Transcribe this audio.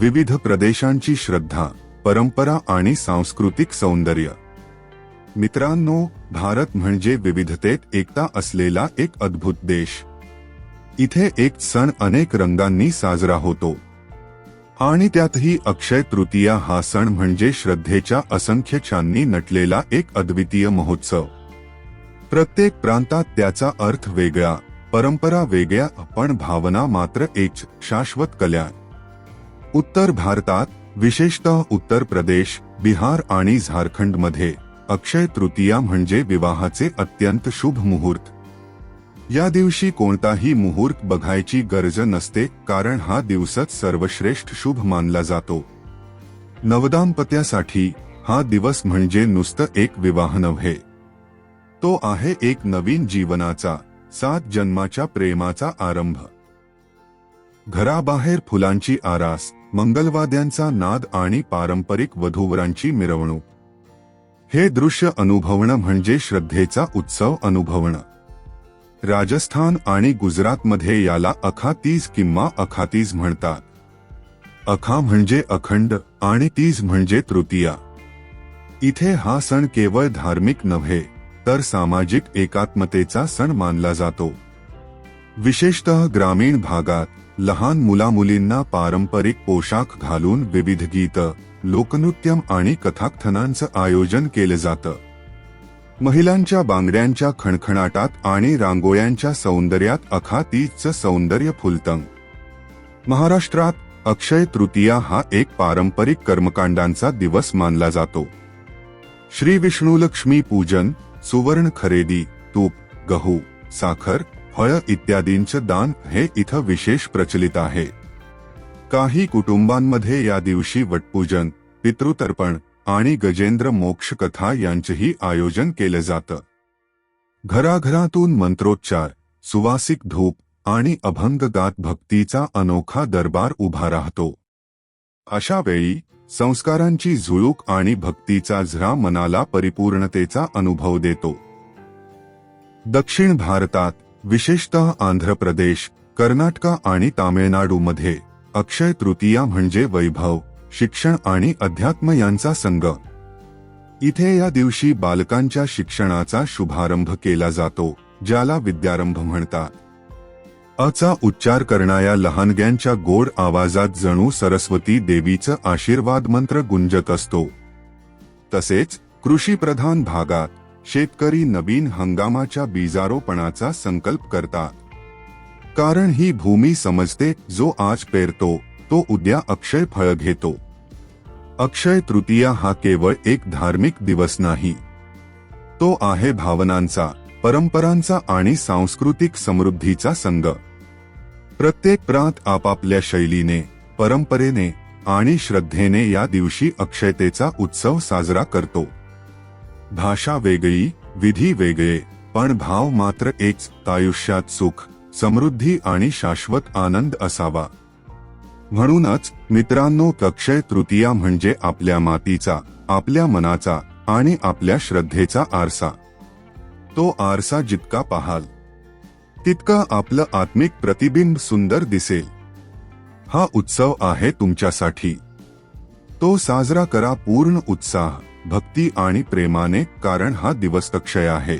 विविध प्रदेशांची श्रद्धा परंपरा आणि सांस्कृतिक सौंदर्य. मित्रांनो भारत म्हणजे विविधतेत एकता असलेला एक अद्भुत देश. इथे एक सण अनेक रंगांनी साजरा होतो. आणि त्यातही अक्षय तृतीया हा सण म्हणजे श्रद्धेच्या असंख्य चांनी नटलेला एक अद्वितीय महोत्सव. प्रत्येक प्रांतात त्याचा अर्थ वेगळा परंपरा वेगळ्या पण भावना मात्र एक शाश्वत कल्याण. उत्तर भारतात विशेषतः उत्तर प्रदेश बिहार आणि झारखंडमध्ये अक्षय तृतीया म्हणजे विवाहाचे अत्यंत शुभ मुहूर्त. या दिवशी कोणताही मुहूर्त बघायची गरज नसते कारण हा दिवसच सर्वश्रेष्ठ शुभ मानला जातो. नवदाम्पत्यासाठी हा दिवस म्हणजे नुसतं एक विवाह नव्हे. तो आहे एक नवीन जीवनाचा सात जन्माच्या प्रेमाचा आरंभ. घराबाहेर फुलांची आरास मंगलवाद्यांचा नाद आणि पारंपरिक वधूवरांची मिरवणूक. हे दृश्य अनुभवणं म्हणजे श्रद्धेचा उत्सव अनुभवणं. राजस्थान आणि गुजरातमध्ये याला अखातीज किंवा अखातीज म्हणतात. अखा म्हणजे अखंड आणि तीज म्हणजे तृतीया. इथे हा सण केवळ धार्मिक नव्हे तर सामाजिक एकात्मतेचा सण मानला जातो. विशेषतः ग्रामीण भागात लहान मुलामुलींना पारंपरिक पोशाख घालून विविध गीत लोकनृत्यम आणि कथाकथनांचं आयोजन केलं जातं. महिलांच्या बांगड्यांच्या खणखणाटात आणि रांगोळ्यांच्या सौंदर्यात अखातीजचं सौंदर्य फुलतं. महाराष्ट्रात अक्षय तृतीया हा एक पारंपरिक कर्मकांडांचा दिवस मानला जातो. श्री विष्णुलक्ष्मी पूजन सुवर्ण खरेदी तूप गहू साखर फळ इत्यादींचं दान हे इथं विशेष प्रचलित आहे. काही कुटुंबांमध्ये या दिवशी वटपूजन पितृतर्पण आणि गजेंद्र मोक्ष कथा यांचंही आयोजन केलं जातं. घराघरातून मंत्रोच्चार सुवासिक धूप आणि अभंग गात भक्तीचा अनोखा दरबार उभा राहतो. अशा वेळी संस्कारांची झुळूक आणि भक्तीचा झरा मनाला परिपूर्णतेचा अनुभव देतो. दक्षिण भारतात विशेषतः आंध्र प्रदेश कर्नाटका आणि तामिळनाडूमध्ये अक्षय तृतीया म्हणजे वैभव शिक्षण आणि अध्यात्म यांचा संघ. इथे या दिवशी बालकांच्या शिक्षणाचा शुभारंभ केला जातो ज्याला विद्यारंभ म्हणतात. अचा उच्चार करणाऱ्या लहानग्यांच्या गोड आवाजात जणू सरस्वती देवीचं आशीर्वाद मंत्र गुंजत असतो. तसेच कृषीप्रधान भागात शेतकरी नवीन हंगामाच्या बीजारोपणाचा संकल्प करतात. कारण ही भूमी समजते जो आज पेरतो तो उद्या अक्षय फळ घेतो. अक्षय तृतीया हा केवळ एक धार्मिक दिवस नाही. तो आहे भावनांचा परंपरांचा आणि सांस्कृतिक समृद्धीचा संघ. प्रत्येक प्रांत आपापल्या शैलीने परंपरेने आणि श्रद्धेने या दिवशी अक्षयतेचा उत्सव साजरा करतो. भाषा वेगळी विधी वेगळे पण भाव मात्र एक आयुष्यात सुख समृद्धी आणि शाश्वत आनंद असावा. म्हणूनच मित्रांनो अक्षय तृतीया म्हणजे आपल्या मातीचा आपल्या मनाचा आणि आपल्या श्रद्धेचा आरसा. तो आरसा जितका पाहाल तितका आपलं आत्मिक प्रतिबिंब सुंदर दिसेल. हा उत्सव आहे तुमच्यासाठी. तो साजरा करा पूर्ण उत्साह. भक्ती आणि प्रेमाने कारण हा दिवस अक्षय आहे.